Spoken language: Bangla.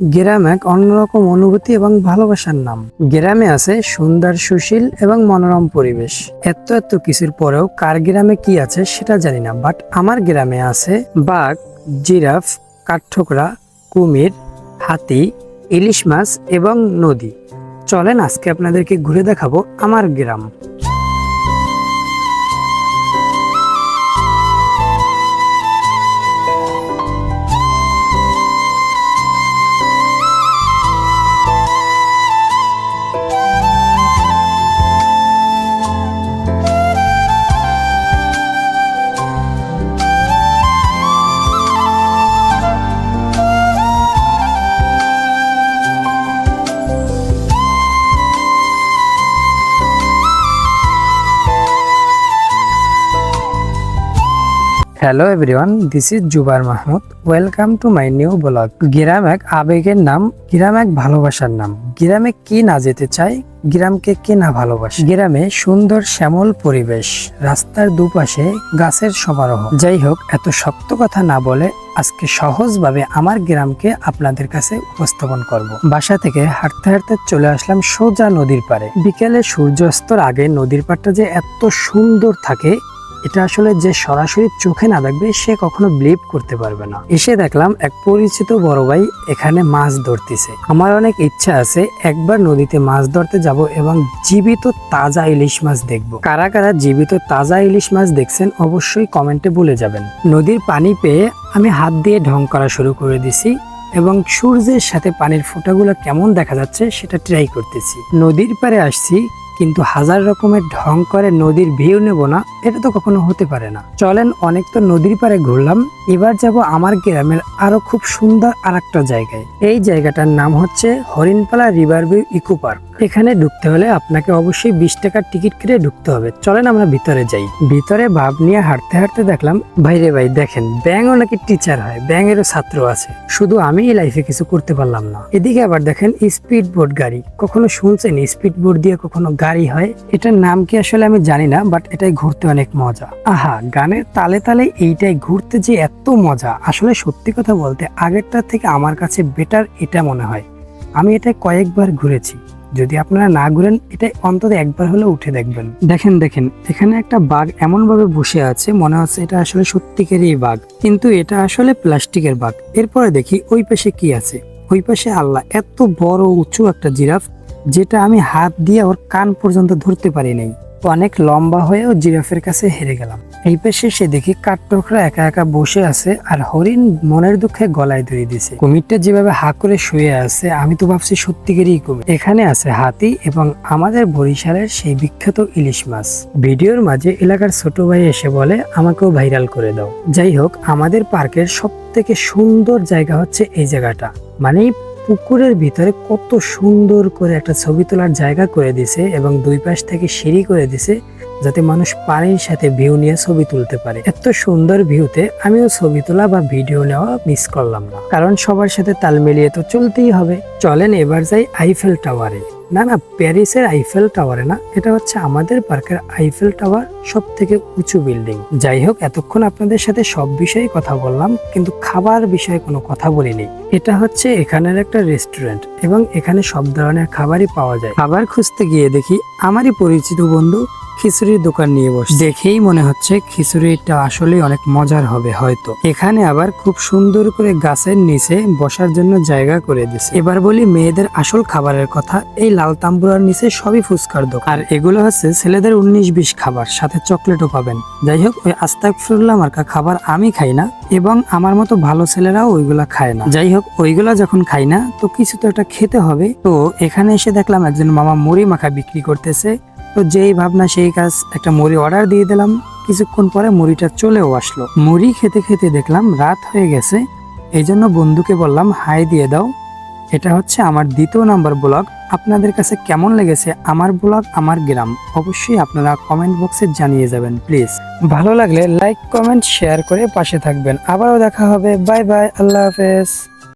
গ্রাম এক অন্যরকম অনুভূতি এবং ভালোবাসার নাম। গ্রামে আছে সুন্দর, সুশীল এবং মনোরম পরিবেশ। এত এত কিছুর পরেও কার গ্রামে কি আছে সেটা জানি না বাট আমার গ্রামে আছে বাঘ, জিরাফ, কাঠঠোকরা, কুমির, হাতি, ইলিশ মাছ এবং নদী। চলেন আজকে আপনাদেরকে ঘুরে দেখাবো আমার গ্রাম। Hello everyone this is Zubair Mahmud welcome to my new vlog গ্রাম এক আবেগের নাম গ্রাম এক ভালোবাসার নাম। গ্রামে কি না যেতে চায় গ্রামকে কে না ভালোবাসে? গ্রামে সুন্দর শ্যামল পরিবেশ, রাস্তার দুপাশে গাছের সমারোহ। যাই হোক, এত শক্ত কথা না বলে আজকে সহজভাবে আমার গ্রামকে আপনাদের কাছে উপস্থাপন করব। বাসা থেকে হাঁটতে হাঁটতে চলে আসলাম সোজা নদীর পাড়ে। বিকেলে সূর্যাস্তর আগে নদীর পাড়টা যে এত সুন্দর থাকে এটা আসলে যে সরাসরি চোখে না দেখবে, সে কখনো বিলিভ করতে পারবে না। এসে দেখলাম এক পরিচিত বড় ভাই এখানে মাছ ধরতেছে। আমার অনেক ইচ্ছা আছে একবার নদীতে মাছ ধরতে যাব এবং জীবিত তাজা ইলিশ মাছ দেখব। কারা কারা জীবিত তাজা ইলিশ মাছ দেখছেন অবশ্যই কমেন্টে বলে যাবেন। নদীর পানি পেয়ে আমি হাত দিয়ে ঢং করা শুরু করে দিছি এবং সূর্যের সাথে পানির ফোঁটাগুলো কেমন দেখা যাচ্ছে সেটা ট্রাই করতেছি। নদীর পাড়ে আসছি কিন্তু হাজার রকমের ঢং করে নদীর ভিউ নেব না, এটা তো কখনো হতে পারে না। চলেন, অনেক তো নদীর পারে ঘুরলাম। এবার যাব আমার গ্রামের আরও খুব সুন্দর আর একটা জায়গায়। এই জায়গাটার নাম হচ্ছে Harinpala river view eco park. এখানে ঢুকতে হলে আপনাকে অবশ্যই বিশ টাকার টিকিট কেটে ঢুকতে হবে। চলেন আমরা ভিতরে যাই। ভিতরে ভাব নিয়ে হাঁটতে হাঁটতে দেখলাম ভাইরে ভাই, দেখেন, ব্যাঙও নাকি টিচার হয়, ব্যাঙেরও ছাত্র আছে। শুধু আমি এই লাইফে কিছু করতে পারলাম না। এদিকে আবার দেখেন স্পিড বোট গাড়ি। কখনো শুনছেন স্পিড বোট দিয়ে কখনো গাড়ি হয়? এটার নাম কি আসলে আমি জানি না বাট এটাই ঘুরতে অনেক মজা। আহা, গানের তালে তালে এইটাই ঘুরতে যে এত মজা। আসলে সত্যি কথা বলতে আগেরটার থেকে আমার কাছে বেটার এটা মনে হয়। আমি এটা কয়েকবার ঘুরেছি। যদি আপনারা না ঘুরেন, এটা অন্তত একবার হলে উঠে দেখবেন। দেখেন দেখেন, এখানে একটা বাঘ এমন ভাবে বসে আছে, মনে হচ্ছে এটা আসলে সত্যিকারই বাঘ। কিন্তু এটা আসলে প্লাস্টিকের বাঘ। এরপরে দেখি ওই পাশে কি আছে। ওই পাশে আল্লাহ, এত বড় উঁচু একটা জিরাফ, যেটা আমি হাত দিয়ে ওর কান পর্যন্ত ধরতে পারি নাই। অনেক লম্বা হয়েও জিরাফের কাছে হেরে গেলাম। এই পাশে সে দেখি কাঠঠোকরা একা একা বসে আছে আর হরিণ মনের দুঃখে গলায় ধরে দিছে কুমিরটা যেভাবে হা করে শুয়ে আছে, আমি তো ভাবছি সত্যিকারই কুমির। এখানে আছে হাতি এবং আমাদের বরিশালের সেই বিখ্যাত ইলিশ মাছ। ভিডিওর মাঝে এলাকার ছোট ভাই এসে বলে, আমাকেও ভাইরাল করে দাও। যাই হোক, আমাদের পার্কের সব থেকে সুন্দর জায়গা হচ্ছে এই জায়গাটা। মানে পুকুরের ভিতরে কত সুন্দর করে একটা ছবি তোলার জায়গা করে দিছে এবং দুই পাশ থেকে সিঁড়ি করে দিছে যাতে মানুষ পানির সাথে ভিউ নিয়ে ছবি তুলতে পারে। এত সুন্দর ভিউতে আমিও ছবি তোলা বা ভিডিও নেওয়া মিস করলাম না। কারণ সবার সাথে তাল মিলিয়ে তো চলতেই হবে। চলেন এবার যাই আইফেল টাওয়ারে না না প্যারিসের আইফেল টাওয়ারে না। এটা হচ্ছে আমাদের পার্কের আইফেল টাওয়ার সব থেকে উঁচু বিল্ডিং যাই হোক, এতক্ষণ আপনাদের সাথে সব বিষয়ে কথা বললাম, কিন্তু খাবার বিষয়ে কোনো কথা বলিনি। এটা হচ্ছে এখানের একটা রেস্টুরেন্ট এবং এখানে সব ধরনের খাবারই পাওয়া যায়। খাবার খুঁজতে গিয়ে দেখি আমারই পরিচিত বন্ধু খিচুড়ির দোকান নিয়ে বস দেখেই মনে হচ্ছে খিচুড়িটা আসলে অনেক মজার হবে হয়তো। এখানে আবার খুব সুন্দর করে গাছের নিচে বসার জন্য জায়গা করে দিছে। এবার বলি মেয়েদের আসল খাবারের কথা, এই লাল তাম্বুরার নিচে সবই ফুচকার দোকান। আর এগুলো হচ্ছে ছেলেদের উনিশ বিশ খাবার, সাথে চকলেটও পাবেন। যাই হোক, ওই আস্তাক মার্কা খাবার আমি খাই না, এবং আমার মতো ভালো ছেলেরাও ওইগুলা খায় না। যাই হোক, ওইগুলা যখন খাই না, তো কিছু তো একটা খেতে হবে। তো এখানে এসে দেখলাম একজন মামা মুড়ি মাখা বিক্রি করতেছে। তো যেই ভাবনা, সেই কাজ একটা মুড়ি অর্ডার দিয়ে দিলাম। কিছুক্ষণ পরে মুড়িটা চলেও আসলো। মুড়ি খেতে খেতে দেখলাম রাত হয়ে গেছে। এই জন্য বন্ধুকে বললাম, হাই, দিয়ে দাও। এটা হচ্ছে আমার দ্বিতীয় নাম্বার ব্লগ। আপনাদের কাছে কেমন লেগেছে আমার ব্লগ, আমার গ্রাম? অবশ্যই আপনারা কমেন্ট বক্সে জানিয়ে যাবেন প্লিজ ভালো লাগলে লাইক কমেন্ট শেয়ার করে পাশে থাকবেন। আবারও দেখা হবে। বাই বাই আল্লাহ হাফেজ।